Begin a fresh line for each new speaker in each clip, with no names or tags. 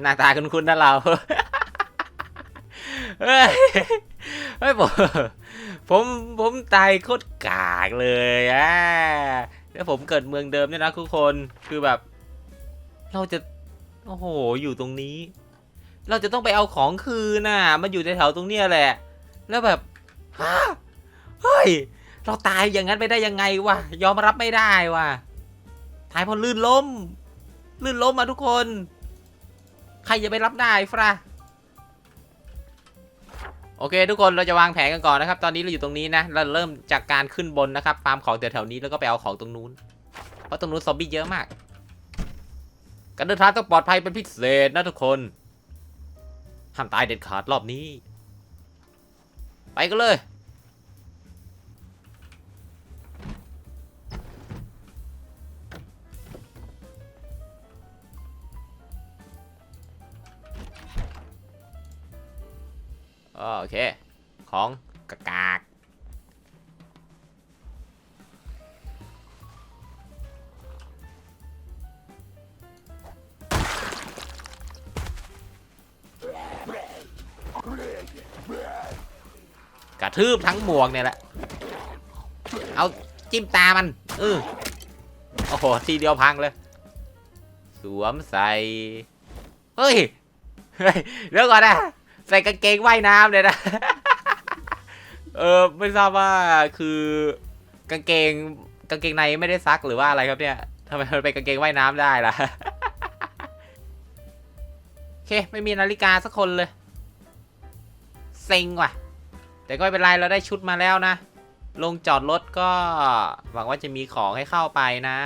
หน้าตาคุ้นๆนะเรา เฮ้ยเฮ้ยผมผมผมตายโคตรกากเลยอะแล้วผมเกิดเมืองเดิมเนี่ยนะทุกคนคือแบบ เราจะ โอ้โห อยู่ตรงนี้ เราจะต้องไปเอาของคืนน่ะ มันอยู่แถวตรงเนี้ยแหละ แล้วแบบฮเฮ้ย เราตายอย่างนั้นไปได้ยังไงวะ ยอมรับไม่ได้วะตายเพราะลื่นล้ม ลื่นล้มมาทุกคน ใครจะไปรับได้ฟราโอเค ทุกคนเราจะวางแผนกันก่อนนะครับ ตอนนี้เราอยู่ตรงนี้นะ เราเริ่มจากการขึ้นบนนะครับฟาร์มของแถวๆนี้แล้วก็ไปเอาของตรงนู้น เพราะตรงนู้นซอมบี้เยอะมาก การเดินทางต้องปลอดภัยเป็นพิเศษนะทุกคนห้ามตายเด็ดขาดรอบนี้ ไปกันเลย โอเค ของกากากกระทืบทั้งหมวกเนี่ยแหละ เอาจิ้มตามันเออโอ้โห ทีเดียวพังเลย สวมใส่ เฮ้ยเฮ้ยเดี๋ยวก่อนนะ ใส่กางเกงว่ายน้ำเลยนะ เออไม่ทราบว่าคือกางเกงกางเกงในไม่ได้ซักหรือว่าอะไรครับเนี่ยทำไมมันเป็นกางเกงว่ายน้ำได้ล่ะโอเค ไม่มีนาฬิกาสักคนเลยเซ็งว่ะ แต่ก็ไม่เป็นไรเราได้ชุดมาแล้วนะ ลงจอดรถก็หวังว่าจะมีของให้เข้าไปนะ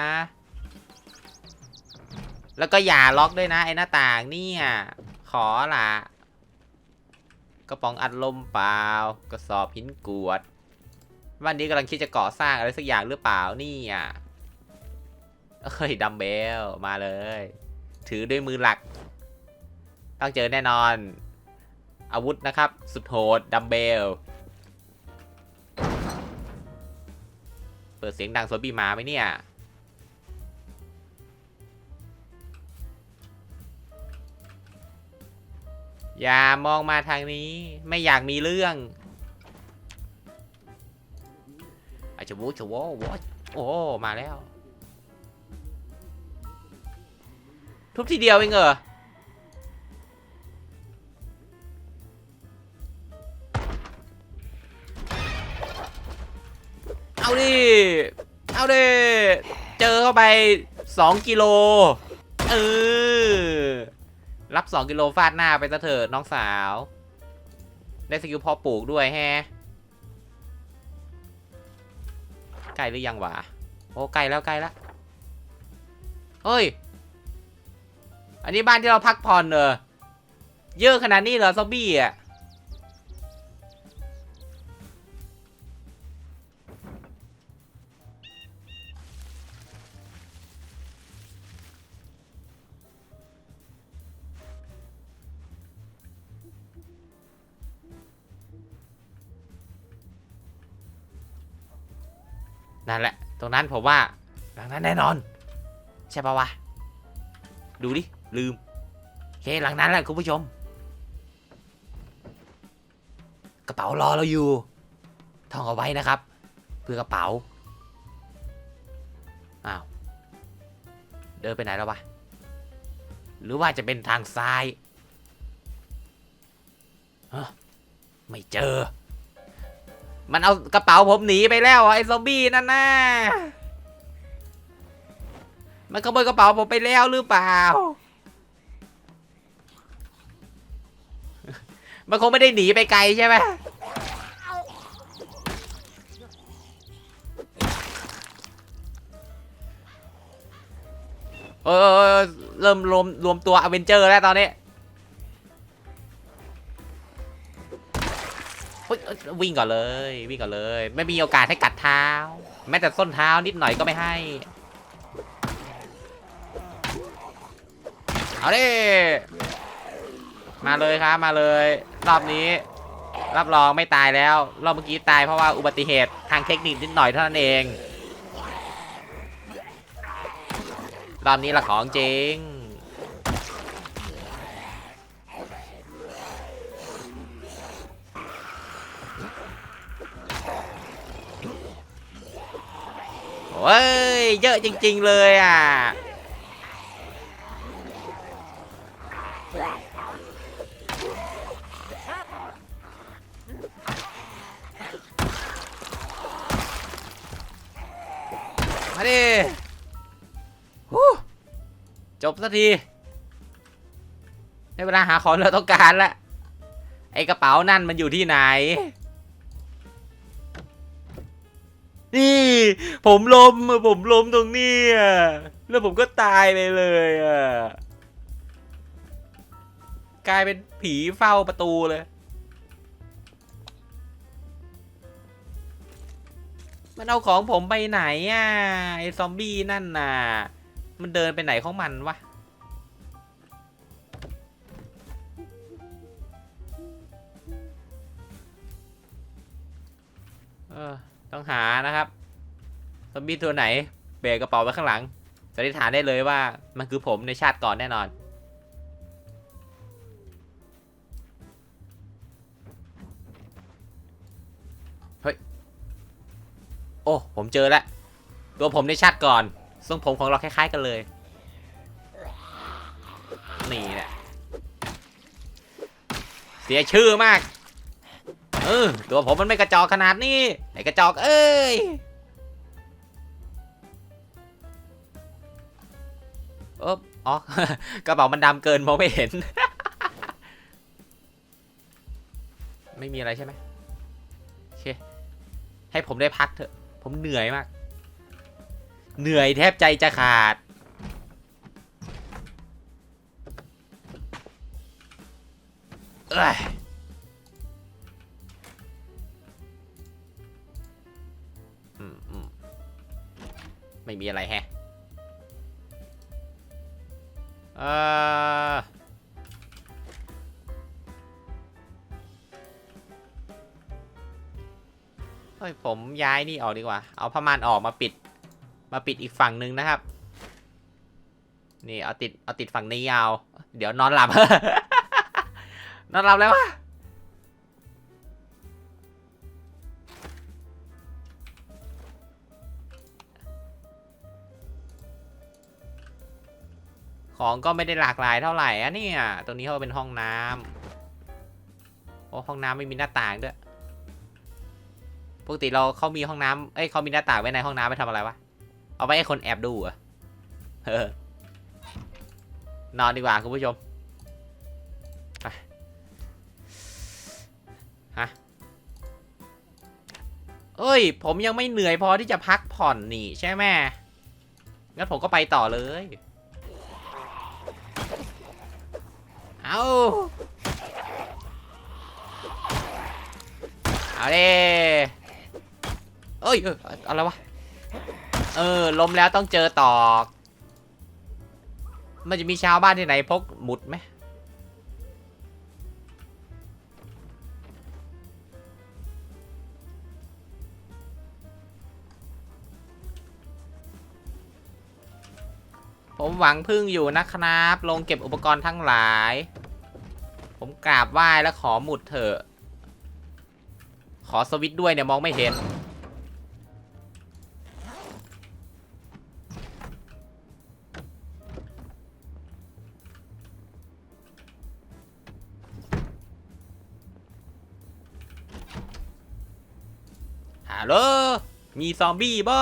แล้วก็อย่าล็อกด้วยนะไอ้หน้าต่างเนี่ย ขอละ กระป๋องอัดลมเปล่ากระสอบหินกวดวันนี้กำลังคิดจะก่อสร้างอะไรสักอย่างหรือเปล่านี่อะเอ้ยดัมเบลมาเลย ถือด้วยมือหลัก ต้องเจอแน่นอน อาวุธนะครับ สุดโหดดัมเบลเปิดเสียงดังโซบี้มาไหมเนี่ย อย่ามองมาทางนี้ ไม่อยากมีเรื่องอาจจะวูชววอโอ้มาแล้ว ทุบทีเดียวเองเหรอเอาดิ เอาดิ เจอเข้าไป 2 กิโล เออ รับ 2 กิโลฟาดหน้าไปซะเถิดน้องสาว ได้สกิลพอปลูกด้วยแฮะใกล้หรือยังวะโอ้ใกล้แล้วใกล้แล้วเฮ้ย อันนี้บ้านที่เราพักผ่อนเนอะเยอะขนาดนี้เหรอซอบบี้อะ นั่นแหละ ตรงนั้นผมว่าหลังนั้นแน่นอน ใช่ปะวะ ดูดิ ลืมโอเคหลังนั้นแหละคุณผู้ชม กระเป๋ารอเราอยู่ท่องเอาไว้นะครับ เพื่อกระเป๋า อ้าว เดินไปไหนแล้ววะ หรือว่าจะเป็นทางซ้ายฮะไม่เจอ มันเอากระเป๋าผมหนีไปแล้วอะไอ้ซอมบี้นั่นน่ะมันขโมยกระเป๋าผมไปแล้วหรือเปล่า มันคงไม่ได้หนีไปไกลใช่ไหมเออเริ่มรวมรวมตัวอเวนเจอร์แล้วตอนนี้ วิ่งก่อนเลย วิ่งก่อนเลย ไม่มีโอกาสให้กัดเท้า แม้แต่ส้นเท้านิดหน่อยก็ไม่ให้ เอาดิมาเลยครับมาเลย รอบนี้ รับรองไม่ตายแล้ว รอบเมื่อกี้ตายเพราะว่าอุบัติเหตุทางเทคนิคนิดหน่อยเท่านั้นเอง รอบนี้ละของจริง โอ้ย เยอะจริง ๆ เลยอะ มาดิฮู้จบสักทีได้เวลาหาของเราต้องการล้วไอกระเป๋านั่นมันอยู่ที่ไหน นี่ ผมล้มอะผมล้มตรงนี้อะแล้วผมก็ตายไปเลยอะกลายเป็นผีเฝ้าประตูเลย มันเอาของผมไปไหนอะไอซอมบี้นั่นน่ะ มันเดินไปไหนของมันวะเออ ต้องหานะครับซอมบี้ตัวไหนเบรกกระเป๋าไว้ข้างหลังสันนิษฐานได้เลยว่ามันคือผมในชาติก่อนแน่นอน เฮ้ย โอ้ ผมเจอแล้ว ตัวผมในชาติก่อน ทรงผมของเราคล้าย ๆ กันเลย นี่แหละ เสียชื่อมาก เออ ตัวผมมันไม่กระจอกขนาดนี้ กระจอกเอ้ยเอบอ๋อกระเป๋ามันดำเกินมองไม่เห็น ไม่มีอะไรใช่ไหมโอเค ให้ผมได้พักเถอะ ผมเหนื่อยมาก เหนื่อยแทบใจจะขาด เอ้ย ไม่มีอะไรแฮะเออเฮ้ยผมย้ายนี่ออกดีกว่า เอาผ้าม่านออกมาปิด มาปิดอีกฝั่งหนึ่งนะครับ นี่เอาติดเอาติดฝั่งนี้เอาเดี๋ยวนอนหลับ นอนหลับแล้ววะ ของก็ไม่ได้หลากหลายเท่าไหร่อะเนี่ยตรงนี้เขาเป็นห้องน้ำโอ้ห้องน้ำไม่มีหน้าต่างด้วยปกติเราเขามีห้องน้ำเอ้ยเขามีหน้าต่างไว้ในห้องน้ำไปทำอะไรวะเอาไว้ให้คนแอบดูเหรอะเออนอนดีกว่าคุณผู้ชมฮะเอ้ย ผมยังไม่เหนื่อยพอที่จะพักผ่อนนี่ใช่ไหมงั้นผมก็ไปต่อเลย เอาเอาเอ้ยเอ้ยอะไรวะ เออล้มแล้วต้องเจอตอก มันจะมีชาวบ้านที่ไหนพกหมุดไหมผมหวังพึ่งอยู่นะครับ ลงเก็บอุปกรณ์ทั้งหลาย ผมกราบไหว้แล้วขอหมุดเถอะ ขอสวิตด้วยเนี่ยมองไม่เห็น ฮัลโหล มีซอมบี้บ่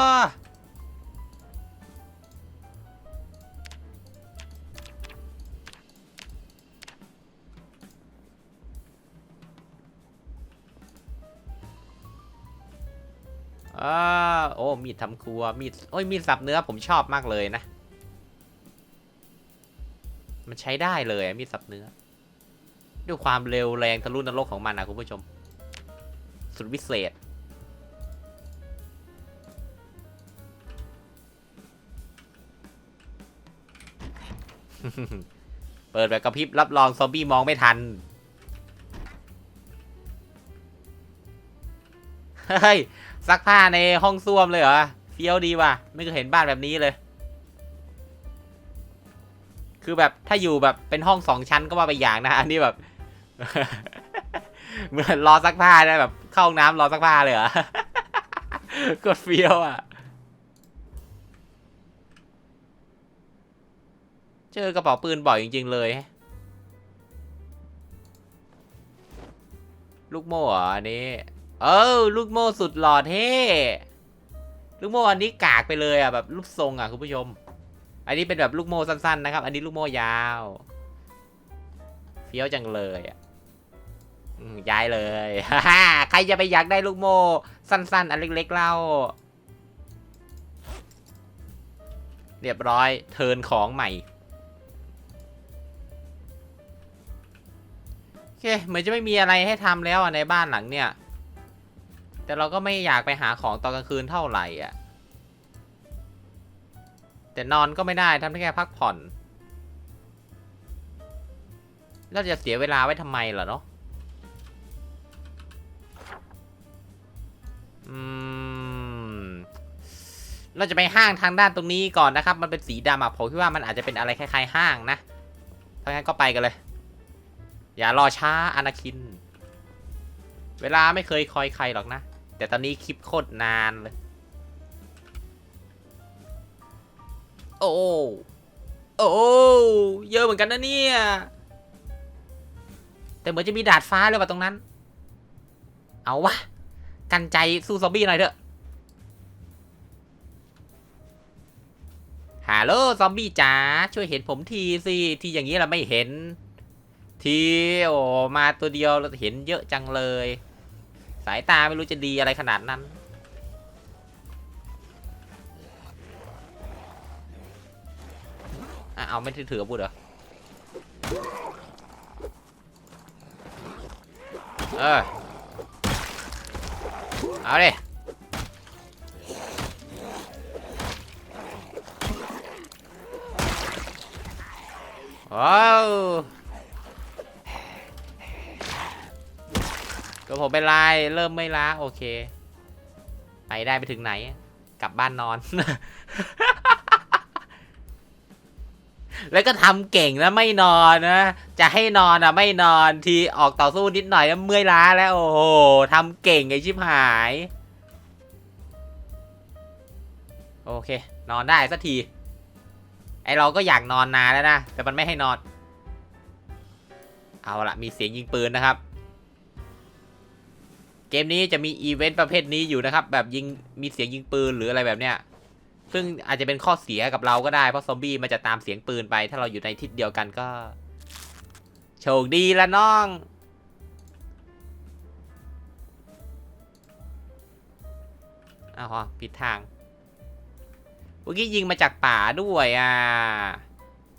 อ่าโอ้มีดทำครัวมีดโอ้ยมีดสับเนื้อผมชอบมากเลยนะ มันใช้ได้เลยมีดสับเนื้อ ด้วยความเร็วแรงทะลุนรกของมันนะคุณผู้ชม สุดวิเศษเปิดแบบกระพริบรับรองซอมบี้มองไม่ทัน ฮ้ยซักผ้าในห้องส้วมเลยเหรอเฟี้ยวดีว่ะ ไม่เคยเห็นบ้านแบบนี้เลย คือแบบถ้าอยู่แบบเป็นห้องสองชั้นก็ว่าไปอย่างนะ อันนี้แบบ เหมือนรอซักผ้านะแบบเข้าห้องน้ำรอซักผ้าเลยเหรอกดเฟี้ยวอะ เจอกระเป๋าปืนบ่อยจริง ๆ เลย ลูกโม่เอันนี้ เออลูกโม่สุดหล่อเท่ลูกโม่อันนี้กากไปเลยอะแบบรูปทรงอะคุณผู้ชม อันนี้เป็นแบบลูกโม่สั้นๆนะครับ อันนี้ลูกโม่ยาวเฟี้ยวจังเลยอะย้ายเลยฮ่าใครจะไปอยากได้ลูกโม่สั้นๆ อันเล็กๆเล่า เรียบร้อยเทิร์นของใหม่โอเคเหมือนจะไม่มีอะไรให้ทำแล้วอะในบ้านหลังเนี่ย แต่เราก็ไม่อยากไปหาของตอนกลางคืนเท่าไหร่อะ แต่นอนก็ไม่ได้ทำได้แค่พักผ่อน เราจะเสียเวลาไว้ทำไมล่ะเนาะอืมเราจะไปห้างทางด้านตรงนี้ก่อนนะครับ มันเป็นสีดำอะผมคิดว่ามันอาจจะเป็นอะไรคล้ายๆห้างนะถ้างั้นก็ไปกันเลย อย่ารอช้าอนาคิน เวลาไม่เคยคอยใครหรอกนะ แต่ตอนนี้คลิปโคตรนานเลย โอ้โอ้เยอะเหมือนกันนะเนี่ย แต่เหมือนจะมีดาดฟ้าเลยว่ะตรงนั้น เอาวะ กันใจสู้ซอมบี้หน่อยเถอะฮัลโหลซอมบี้จ๋าช่วยเห็นผมทีสิ ที่อย่างนี้เราไม่เห็น ทีโอมาตัวเดียวเราเห็นเยอะจังเลย สายตาไม่รู้จะดีอะไรขนาดนั้น อะ เอาไม่ถือถืออาวุธเหรอ เออ เอาดิว้าว ก็ผมเป็นไรเริ่มไม่ล้าโอเค ไปได้ไปถึงไหน กลับบ้านนอน แล้วก็ทำเก่งนะไม่นอนนะ จะให้นอนอะ ไม่นอนทีออกต่อสู้นิดหน่อยก็เมื่อยล้าแล้วโอ้โหทำเก่งไอชิบหาย โอเค นอนได้สักที ไอเราก็อยากนอนนานแล้วนะ แต่มันไม่ให้นอน เอาละมีเสียงยิงปืนนะครับ เกมนี้จะมีอีเวนต์ประเภทนี้อยู่นะครับ แบบยิงมีเสียงยิงปืนหรืออะไรแบบเนี้ย ซึ่งอาจจะเป็นข้อเสียกับเราก็ได้เพราะซอมบี้มันจะตามเสียงปืนไป ถ้าเราอยู่ในทิศเดียวกันก็ โชคดีละน้อง อ้าวผิดทางเมื่อกี้ยิงมาจากป่าด้วยอะ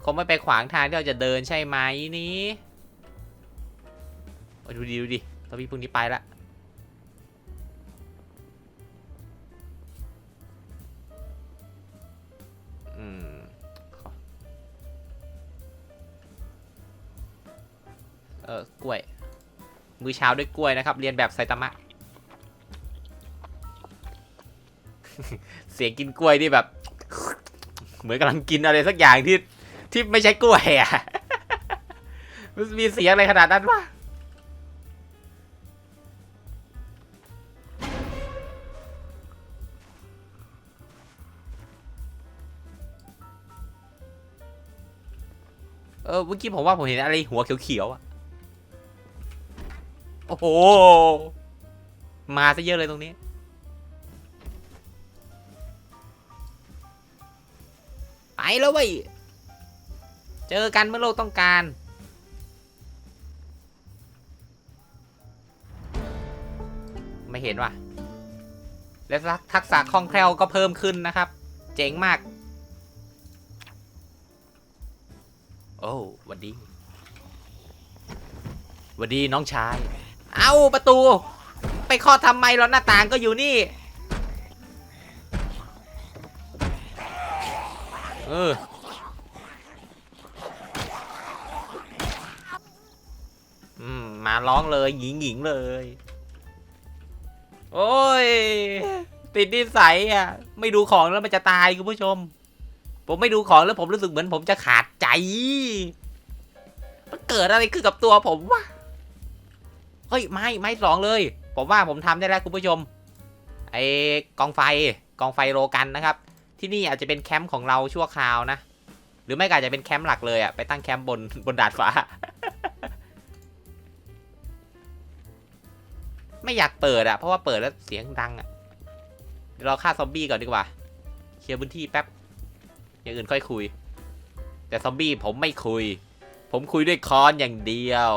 คงไม่ไปขวางทางที่เราจะเดินใช่ไหมนี้โอ้ดูดิดูดิตอนพี่พวกนี้ไปละ มือเช้าด้วยกล้วยนะครับ เรียนแบบไซตามะ เสียงกินกล้วยนี่แบบ เหมือนกำลังกินอะไรสักอย่างที่ที่ไม่ใช่กล้วยอะมันมีเสียงอะไรขนาดนั้นวะเออเมื่อกี้ผมว่าผมเห็นอะไรหัวเขียวๆอะ โอ้โห มาซะเยอะเลยตรงนี้ ไปแล้วเว้ย เจอกันเมื่อโลกต้องการ ไม่เห็นว่ะ และทักษะคล่องแคล่วก็เพิ่มขึ้นนะครับ เจ๋งมาก โอ้วัดดีวัดดีน้องชาย เอาประตู ไปเคอทำไมแล้วหน้าต่างก็อยู่นี่ เออ อืม มาร้องเลยหญิงหญิงเลย โอ้ย ติดนิสัยอะ ไม่ดูของแล้วมันจะตายคุณผู้ชม ผมไม่ดูของแล้วผมรู้สึกเหมือนผมจะขาดใจ มันเกิดอะไรขึ้นกับตัวผมวะ เฮ้ยไม่ไม่สองเลย ผมว่าผมทำได้แล้วคุณผู้ชมไอ้กองไฟกองไฟโรกันนะครับ ที่นี่อาจจะเป็นแคมป์ของเราชั่วคราวนะ หรือไม่ก็อาจจะเป็นแคมป์หลักเลยอะไปตั้งแคมป์บนบนดาดฟ้า ไม่อยากเปิดอะเพราะว่าเปิดแล้วเสียงดังอะเราฆ่าซอมบี้ก่อนดีกว่า เคลียร์พื้นที่แป๊บ อย่างอื่นค่อยคุย แต่ซอมบี้ผมไม่คุย ผมคุยด้วยคอนอย่างเดียว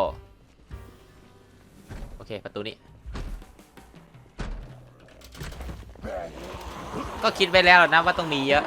อเค ประตูนี้ ก็คิดไว้แล้วนะว่าต้องมีเยอะ